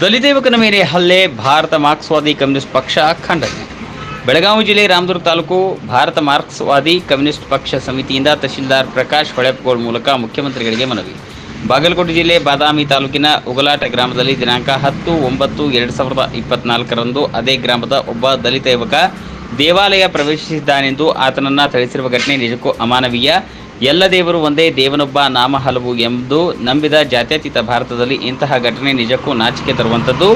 ದಲಿತ ಯುವಕನ ಮೇಲೆ ಹಲ್ಲೆ, ಭಾರತ ಮಾರ್ಕ್ಸ್ವಾದಿ ಕಮ್ಯುನಿಸ್ಟ್ ಪಕ್ಷ ಖಂಡನೆ ಬೆಳಗಾವಿ ಜಿಲ್ಲೆ ರಾಮದುರ್ಗ ತಾಲೂಕು ಭಾರತ ಮಾರ್ಕ್ಸ್ವಾದಿ ಕಮ್ಯುನಿಸ್ಟ್ ಪಕ್ಷ ಸಮಿತಿಯಿಂದ ತಹಶೀಲ್ದಾರ್ ಪ್ರಕಾಶ್ ಹೊಳೆಪ್ಗೋಳ್ ಮೂಲಕ ಮುಖ್ಯಮಂತ್ರಿಗಳಿಗೆ ಮನವಿ. ಬಾಗಲಕೋಟೆ ಜಿಲ್ಲೆ ಬಾದಾಮಿ ತಾಲೂಕಿನ ಉಗಲಾಟ ಗ್ರಾಮದಲ್ಲಿ ದಿನಾಂಕ ಹತ್ತು ಒಂಬತ್ತು ಎರಡು ಸಾವಿರದ ಇಪ್ಪತ್ನಾಲ್ಕರಂದು ಅದೇ ಗ್ರಾಮದ ಒಬ್ಬ ದಲಿತ ಯುವಕ ದೇವಾಲಯ ಪ್ರವೇಶಿಸಿದ್ದಾನೆಂದು ಆತನನ್ನ ಥಳಿಸಿರುವ ಘಟನೆ ನಿಜಕ್ಕೂ ಅಮಾನವೀಯ. ಎಲ್ಲ ದೇವರು ಒಂದೇ ದೇವನೊಬ್ಬ ನಾಮ ಹಲವು ಎಂದು ನಂಬಿದ ಜಾತ್ಯತೀತ ಭಾರತದಲ್ಲಿ ಇಂತಹ ಘಟನೆ ನಿಜಕ್ಕೂ ನಾಚಿಕೆ ತರುವಂಥದ್ದು.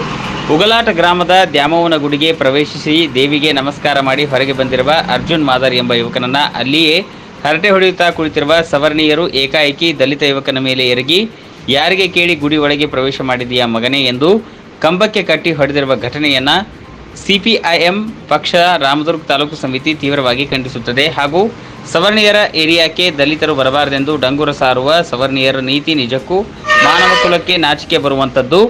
ಉಗಲಾಟ ಗ್ರಾಮದ ದ್ಯಾಮವ್ವನ ಗುಡಿಗೆ ಪ್ರವೇಶಿಸಿ ದೇವಿಗೆ ನಮಸ್ಕಾರ ಮಾಡಿ ಹೊರಗೆ ಬಂದಿರುವ ಅರ್ಜುನ್ ಮಾದರ್ ಎಂಬ ಯುವಕನನ್ನ ಅಲ್ಲಿಯೇ ಹರಟೆ ಹೊಡೆಯುತ್ತಾ ಕುಳಿತಿರುವ ಸವರ್ಣೀಯರು ಏಕಾಏಕಿ ದಲಿತ ಯುವಕನ ಮೇಲೆ ಎರಗಿ, ಯಾರಿಗೆ ಕೇಳಿ ಗುಡಿ ಒಳಗೆ ಪ್ರವೇಶ ಮಾಡಿದೆಯಾ ಮಗನೇ? ಎಂದು ಕಂಬಕ್ಕೆ ಕಟ್ಟಿ ಹೊಡೆದಿರುವ ಘಟನೆಯನ್ನ ಸಿಪಿಐಎಂ ಪಕ್ಷ ರಾಮದುರ್ಗ ತಾಲೂಕು ಸಮಿತಿ ತೀವ್ರವಾಗಿ ಖಂಡಿಸುತ್ತದೆ ಹಾಗೂ ಸವರ್ಣೀಯರ ಏರಿಯಾಕ್ಕೆ ದಲಿತರು ಬರಬಾರದೆಂದು ಡಂಗುರ ಸಾರುವ ಸವರ್ಣೀಯರ ನೀತಿ ನಿಜಕ್ಕೂ ಮಾನವ ಕುಲಕ್ಕೆ ನಾಚಿಕೆ ಬರುವಂಥದ್ದು.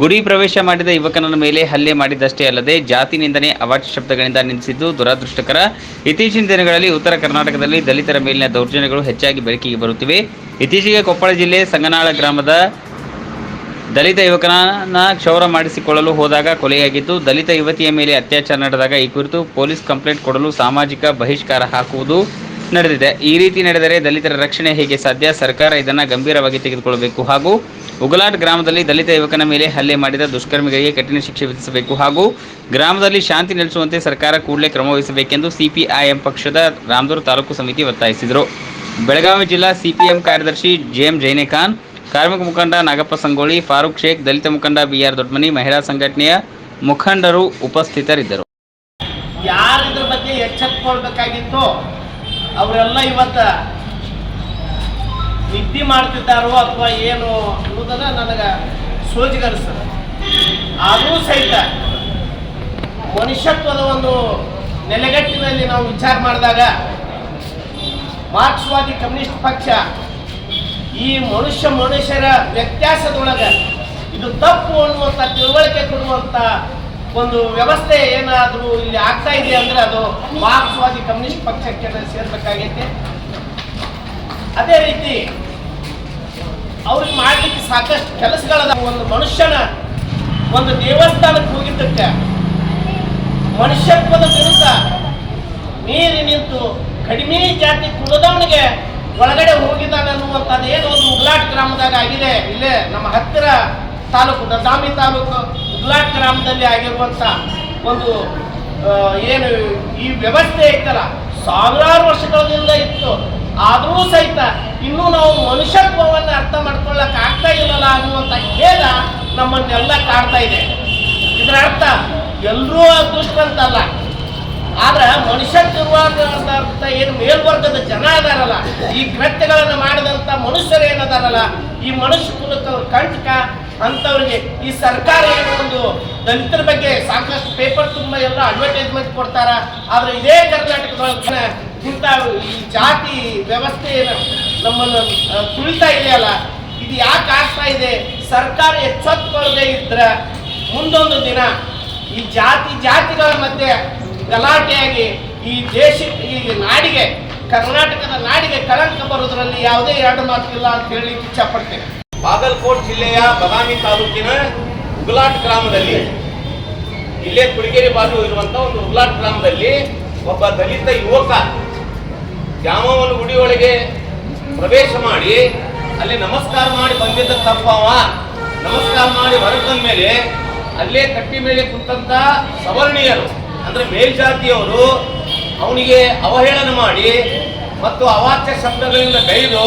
ಗುಡಿ ಪ್ರವೇಶ ಮಾಡಿದ ಯುವಕನ ಮೇಲೆ ಹಲ್ಲೆ ಮಾಡಿದ್ದಷ್ಟೇ ಅಲ್ಲದೆ ಜಾತಿ ನಿಂದನೆ ಅವಾಚ್ಯ ಶಬ್ದಗಳಿಂದ ನಿಂದಿಸಿದ್ದು ದುರದೃಷ್ಟಕರ. ಇತ್ತೀಚಿನ ದಿನಗಳಲ್ಲಿ ಉತ್ತರ ಕರ್ನಾಟಕದಲ್ಲಿ ದಲಿತರ ಮೇಲಿನ ದೌರ್ಜನ್ಯಗಳು ಹೆಚ್ಚಾಗಿ ಬೆಳಕಿಗೆ ಬರುತ್ತಿವೆ. ಇತ್ತೀಚೆಗೆ ಕೊಪ್ಪಳ ಜಿಲ್ಲೆ ಸಂಗನಾಳ ಗ್ರಾಮದ ದಲಿತ ಯುವಕನ ಕ್ಷೌರ ಮಾಡಿಸಿಕೊಳ್ಳಲು ಹೋದಾಗ ಕೊಲೆಯಾಗಿದ್ದು, ದಲಿತ ಯುವತಿಯ ಮೇಲೆ ಅತ್ಯಾಚಾರ ನಡೆದಾಗ ಈ ಕುರಿತು ಪೊಲೀಸ್ ಕಂಪ್ಲೇಂಟ್ ಕೊಡಲು ಸಾಮಾಜಿಕ ಬಹಿಷ್ಕಾರ ಹಾಕುವುದು ನಡೆದಿದೆ. ಈ ರೀತಿ ನಡೆದರೆ ದಲಿತರ ರಕ್ಷಣೆ ಹೇಗೆ ಸಾಧ್ಯ? ಸರ್ಕಾರ ಇದನ್ನು ಗಂಭೀರವಾಗಿ ತೆಗೆದುಕೊಳ್ಳಬೇಕು. ಹಾಗೂ ಉಗಲಾಟ್ ಗ್ರಾಮದಲ್ಲಿ ದಲಿತ ಯುವಕನ ಮೇಲೆ ಹಲ್ಲೆ ಮಾಡಿದ ದುಷ್ಕರ್ಮಿಗಳಿಗೆ ಕಠಿಣ ಶಿಕ್ಷೆ ವಿಧಿಸಬೇಕು. ಹಾಗೂ ಗ್ರಾಮದಲ್ಲಿ ಶಾಂತಿ ನೆಲೆಸುವಂತೆ ಸರ್ಕಾರ ಕೂಡಲೇ ಕ್ರಮ ವಹಿಸಬೇಕೆಂದು ಸಿಪಿಐಎಂ ಪಕ್ಷದ ರಾಮದೂರು ತಾಲೂಕು ಸಮಿತಿ ಒತ್ತಾಯಿಸಿದರು. ಬೆಳಗಾವಿ ಜಿಲ್ಲಾ ಸಿಪಿಎಂ ಕಾರ್ಯದರ್ಶಿ ಜೆಎಂ ಜೈನೇಖಾನ್ ಕಾರ್ಮಿಕ ಮುಖಂಡ ನಾಗಪ್ಪ ಸಂಗೋಳಿ ಫಾರೂಕ್ ಶೇಖ್, ದಲಿತ ಮುಖಂಡ ಬಿಆರ್ ದೊಡ್ಡಮನಿ ಮಹಿಳಾ ಸಂಘಟನೆಯ ಮುಖಂಡರು ಉಪಸ್ಥಿತರಿದ್ದರು. ಯಾರಿದ್ರ ಬಗ್ಗೆ ಎಚ್ಚೆತ್ಕೊಳ್ಬೇಕಾಗಿತ್ತು ಅವರೆಲ್ಲ ಇವತ್ತ ನಿದ್ದೆ ಮಾಡ್ತಿದ್ದಾರೋ ಅಥವಾ ಏನು ಅನ್ನೋದನ್ನ ನನಗೆ ಸೋಜಿಗರಿಸ್ತದೆ. ಆದರೂ ಸಹಿತ ಮನುಷ್ಯತ್ವದ ಒಂದು ನೆಲೆಗಟ್ಟಿನಲ್ಲಿ ನಾವು ವಿಚಾರ ಮಾಡಿದಾಗ ಮಾರ್ಕ್ಸ್ವಾದಿ ಕಮ್ಯುನಿಸ್ಟ್ ಪಕ್ಷ ಈ ಮನುಷ್ಯ ಮನುಷ್ಯರ ವ್ಯತ್ಯಾಸದೊಳಗೆ ಇದು ತಪ್ಪು ಅನ್ನುವಂಥ ತಿಳುವಳಿಕೆ ಕೊಡುವಂಥ ಒಂದು ವ್ಯವಸ್ಥೆ ಏನಾದರೂ ಇಲ್ಲಿ ಆಗ್ತಾ ಇದೆ ಅಂದ್ರೆ ಅದು ಮಾರ್ಕ್ಸ್ವಾದಿ ಕಮ್ಯುನಿಸ್ಟ್ ಪಕ್ಷಕ್ಕೆ ಸೇರ್ಬೇಕಾಗೈತೆ. ಅದೇ ರೀತಿ ಅವ್ರಿಗೆ ಮಾಡಲಿಕ್ಕೆ ಸಾಕಷ್ಟು ಕೆಲಸಗಳದ ಒಂದು ಮನುಷ್ಯನ ಒಂದು ದೇವಸ್ಥಾನಕ್ಕೆ ಹೋಗಿದ್ದಕ್ಕೆ ಮನುಷ್ಯತ್ವದ ವಿರುದ್ಧ ನೀರಿ ನಿಂತು ಕಡಿಮೆ ಜಾತಿ ಕುಲದವನಿಗೆ ಒಳಗಡೆ ಹೋಗಿದ್ದಾನೆ ಅನ್ನುವಂಥದ್ದು ಏನು ಒಂದು ಉಗ್ಲಾಟ್ ಗ್ರಾಮದಾಗ ಆಗಿದೆ. ಇಲ್ಲೇ ನಮ್ಮ ಹತ್ತಿರ ತಾಲೂಕು ದಸಾಮಿ ತಾಲೂಕು ಉಗ್ಲಾಟ್ ಗ್ರಾಮದಲ್ಲಿ ಆಗಿರುವಂಥ ಒಂದು ಏನು ಈ ವ್ಯವಸ್ಥೆ ಇತ್ತಲ್ಲ ಸಾವಿರಾರು ವರ್ಷಗಳಿಂದ ಇತ್ತು. ಆದರೂ ಸಹಿತ ಇನ್ನೂ ನಾವು ಮನುಷ್ಯತ್ವವನ್ನು ಅರ್ಥ ಮಾಡ್ಕೊಳ್ಳಕ್ಕೆ ಆಗ್ತಾ ಇಲ್ಲಲ್ಲ ಅನ್ನುವಂಥ ಖೇದ ನಮ್ಮನ್ನೆಲ್ಲ ಕಾಡ್ತಾ ಇದೆ. ಇದರ ಅರ್ಥ ಎಲ್ಲರೂ ದುಷ್ಟಂತಲ್ಲ ಆದ್ರೆ ಮನುಷ್ಯತ್ವವಾದಂತ ಏನು ಮೇಲ್ವರ್ಗದ ಜನ ಅದಾರಲ್ಲ, ಈ ಕೃತ್ಯಗಳನ್ನು ಮಾಡಿದಂತ ಮನುಷ್ಯರು ಏನದಾರಲ್ಲ, ಈ ಮನುಷ್ಯ ಕುಲಕ್ಕೆ ಅವ್ರ ಕಂಟಕ ಅಂತವ್ರಿಗೆ ಈ ಸರ್ಕಾರ ಏನು ಒಂದು ದಲಿತರ ಬಗ್ಗೆ ಸಾಕಷ್ಟು ಪೇಪರ್ ತುಂಬ ಎಲ್ಲ ಅಡ್ವರ್ಟೈಸ್ಮೆಂಟ್ ಕೊಡ್ತಾರ. ಆದ್ರೆ ಇದೇ ಕರ್ನಾಟಕದೊಳಗೆ ಇಂತ ಈ ಜಾತಿ ವ್ಯವಸ್ಥೆ ಏನು ನಮ್ಮನ್ನು ತುಳಿತಾ ಇದೆಯಲ್ಲ, ಇದು ಯಾಕೆ ಆಗ್ತಾ ಇದೆ? ಸರ್ಕಾರ ಎಚ್ಚೆತ್ತುಕೊಳ್ಳದೆ ಇದ್ರೆ ಮುಂದೊಂದು ದಿನ ಈ ಜಾತಿ ಜಾತಿಗಳ ಮಧ್ಯೆ ಗಲಾಟೆಯಾಗಿ ಈ ದೇಶ ಈ ನಾಡಿಗೆ, ಕರ್ನಾಟಕದ ನಾಡಿಗೆ ಕಳಂಕ ಬರೋದ್ರಲ್ಲಿ ಯಾವುದೇ ಎರಡು ಮಾತಿಲ್ಲ ಅಂತ ಹೇಳಿ ಇಚ್ಛಪಡ್ತೇನೆ. ಬಾಗಲಕೋಟ್ ಜಿಲ್ಲೆಯ ಬದಾಮಿ ತಾಲೂಕಿನ ಉಗ್ಲಾಟ್ ಗ್ರಾಮದಲ್ಲಿ, ಇಲ್ಲೇ ಕುಡಿಗೇರಿ ಬಾಜು ಇರುವಂತ ಒಂದು ಉಗ್ಲಾಟ್ ಗ್ರಾಮದಲ್ಲಿ ಒಬ್ಬ ದಲಿತ ಯುವಕ ದ್ಯಾಮವ್ವನ ಗುಡಿಯೊಳಗೆ ಪ್ರವೇಶ ಮಾಡಿ, ಅಲ್ಲಿ ನಮಸ್ಕಾರ ಮಾಡಿ ಬಂದಿದ್ದ ತಪ್ಪವ ನಮಸ್ಕಾರ ಮಾಡಿ ಹೊರಗೆ ಬಂದ ಮೇಲೆ ಅಲ್ಲೇ ಕಟ್ಟಿ ಮೇಲೆ ಕುಂತಂತ ಸವರ್ಣೀಯರು. ಅಂದ್ರೆ ಮೇಲ್ಜಾತಿಯವರು ಅವನಿಗೆ ಅವಹೇಳನ ಮಾಡಿ ಮತ್ತು ಅವಾಚ್ಯ ಶಬ್ದಗಳಿಂದ ಬೈದು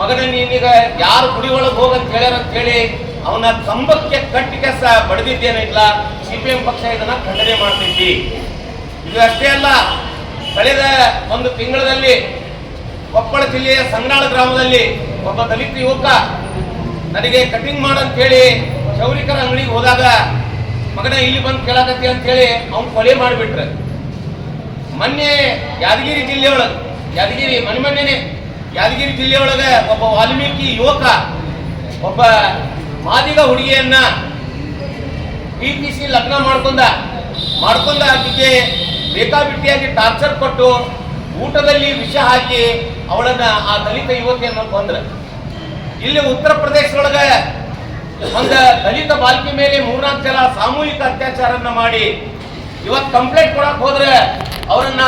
ಮಗನ ನೀನೀಗ ಯಾರು ಗುಡಿ ಒಳಗೆ ಹೋಗಂತ ಹೇಳ್ಯಾರ ಅಂತ ಹೇಳಿ ಅವನ ಕಂಬಕ್ಕೆ ಕಟ್ಟಿಗೆ ಸಹ ಬಡಿದಿದ್ದೇನಿಲ್ಲ ಸಿ ಪಿ ಎಂ ಪಕ್ಷ ಇದನ್ನ ಖಂಡನೆ ಮಾಡ್ತೈತಿ. ಇದು ಅಷ್ಟೇ ಅಲ್ಲ, ಕಳೆದ ಒಂದು ತಿಂಗಳಲ್ಲಿ ಕೊಪ್ಪಳ ಜಿಲ್ಲೆಯ ಸಂಗ್ರಾಳ ಗ್ರಾಮದಲ್ಲಿ ಒಬ್ಬ ದಲಿತ ಯುವಕ ನನಗೆ ಕಟಿಂಗ್ ಮಾಡಂತ ಹೇಳಿ ಚೌರಿಕರ ಅಂಗಡಿಗೆ ಹೋದಾಗ ಮಗನ ಇಲ್ಲಿ ಬಂದು ಅಂತ ಹೇಳಿ ಅವ್ನು ಕೊಲೆ ಮಾಡಿಬಿಟ್ರೆ. ಮೊನ್ನೆ ಯಾದಗಿರಿ ಜಿಲ್ಲೆಯೊಳಗೆ, ಯಾದಗಿರಿ ಮನೆ ಮೊನ್ನೆನೆ ಯಾದಗಿರಿ ಜಿಲ್ಲೆಯೊಳಗೆ ಒಬ್ಬ ವಾಲ್ಮೀಕಿ ಯುವಕ, ಒಬ್ಬ ಮಾದಿಗ ಹುಡುಗಿಯನ್ನ ಪ್ರೀತಿಸಿ ಲಗ್ನ ಮಾಡ್ಕೊಂಡ ಮಾಡ್ಕೊಂಡ ಆಕೆಗೆ ಬೇಕಾಬಿಟ್ಟಿಯಾಗಿ ಟಾರ್ಚರ್ ಕೊಟ್ಟು ಊಟದಲ್ಲಿ ವಿಷ ಹಾಕಿ ಅವಳನ್ನ ಆ ದಲಿತ ಯುವತಿಯನ್ನು ಕೊಂದ್ರೆ. ಇಲ್ಲಿ ಉತ್ತರ ಪ್ರದೇಶದೊಳಗೆ ಒಂದು ದಲಿತ ಬಾಲ್ಕಿ ಮೇಲೆ ಮೂರ್ನಾಲ್ಕು ಜನ ಸಾಮೂಹಿಕ ಅತ್ಯಾಚಾರನ್ನ ಮಾಡಿ ಇವತ್ತು ಕಂಪ್ಲೇಂಟ್ ಕೊಡಕ್ ಹೋದ್ರೆ ಅವರನ್ನ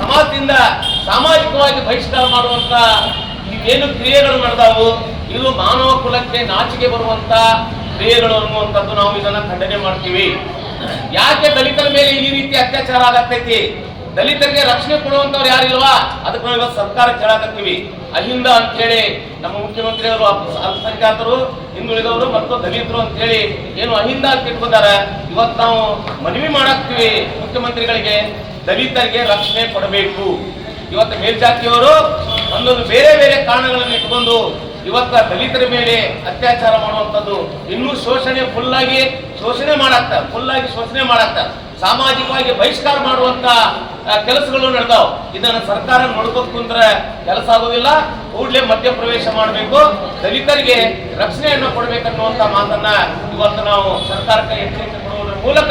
ಸಮಾಜದಿಂದ ಸಾಮಾಜಿಕವಾಗಿ ಬಹಿಷ್ಕಾರ ಮಾಡುವಂತ ಏನು ಕ್ರಿಯೆಗಳು ನಡೆದವು, ಇದು ಮಾನವ ಕುಲಕ್ಕೆ ನಾಚಿಕೆ ಬರುವಂತ ಕ್ರಿಯೆಗಳು ಅನ್ನುವಂಥದ್ದು ನಾವು ಇದನ್ನ ಖಂಡನೆ ಮಾಡ್ತೀವಿ. ಯಾಕೆ ದಲಿತರ ಮೇಲೆ ಈ ರೀತಿ ಅತ್ಯಾಚಾರ ಆಗತೈತಿ? ದಲಿತರಿಗೆ ರಕ್ಷಣೆ ಕೊಡುವಂತವ್ರು ಯಾರಿಲ್ವಾ? ಅದಕ್ಕೆ ನಾವು ಇವತ್ತು ಸರ್ಕಾರ ಕೇಳಾಕತ್ತೀವಿ. ಅಹಿಂದ ಅಂತೇಳಿ ನಮ್ಮ ಮುಖ್ಯಮಂತ್ರಿಯವರು ಅಲ್ಪ- ಅಲ್ಪಸಂಖ್ಯಾತರು ಹಿಂದುಳಿದವರು ಮತ್ತು ದಲಿತರು ಅಂತೇಳಿ ಏನು ಅಹಿಂದ ಅಂತ ಇಟ್ಕೊಂಡಾರ, ಇವತ್ತು ನಾವು ಮನವಿ ಮಾಡಾಕ್ತೀವಿ ಮುಖ್ಯಮಂತ್ರಿಗಳಿಗೆ, ದಲಿತರಿಗೆ ರಕ್ಷಣೆ ಕೊಡಬೇಕು. ಇವತ್ತು ಮೇಲ್ಜಾತಿಯವರು ಒಂದೊಂದು ಬೇರೆ ಬೇರೆ ಕಾರಣಗಳನ್ನು ಇಟ್ಕೊಂಡು ಇವತ್ತ ದಲಿತರ ಮೇಲೆ ಅತ್ಯಾಚಾರ ಮಾಡುವಂಥದ್ದು ಇನ್ನೂ ಶೋಷಣೆ ಫುಲ್ ಆಗಿ ಶೋಷಣೆ ಮಾಡಾಕ್ತಾರೆ ಫುಲ್ ಆಗಿ ಶೋಷಣೆ ಮಾಡಾಕ್ತಾರೆ. ಸಾಮಾಜಿಕವಾಗಿ ಬಹಿಷ್ಕಾರ ಮಾಡುವಂತ ಕೆಲಸಗಳು ನಡೆದಾವ್. ಇದನ್ನ ಸರ್ಕಾರ ನೋಡ್ಕೊಂಡು ಕುಂತ್ರೆ ಕೆಲಸ ಆಗೋದಿಲ್ಲ. ಕೂಡಲೇ ಮಧ್ಯಪ್ರವೇಶ ಮಾಡಬೇಕು. ದಲಿತರಿಗೆ ರಕ್ಷಣೆಯನ್ನು ಕೊಡಬೇಕನ್ನುವಂತ ಮಾತನ್ನ ಇವತ್ತು ನಾವು ಸರ್ಕಾರಕ್ಕೆ ಎಚ್ಚರಿಕೆ ಕೊಡುವುದರ ಮೂಲಕ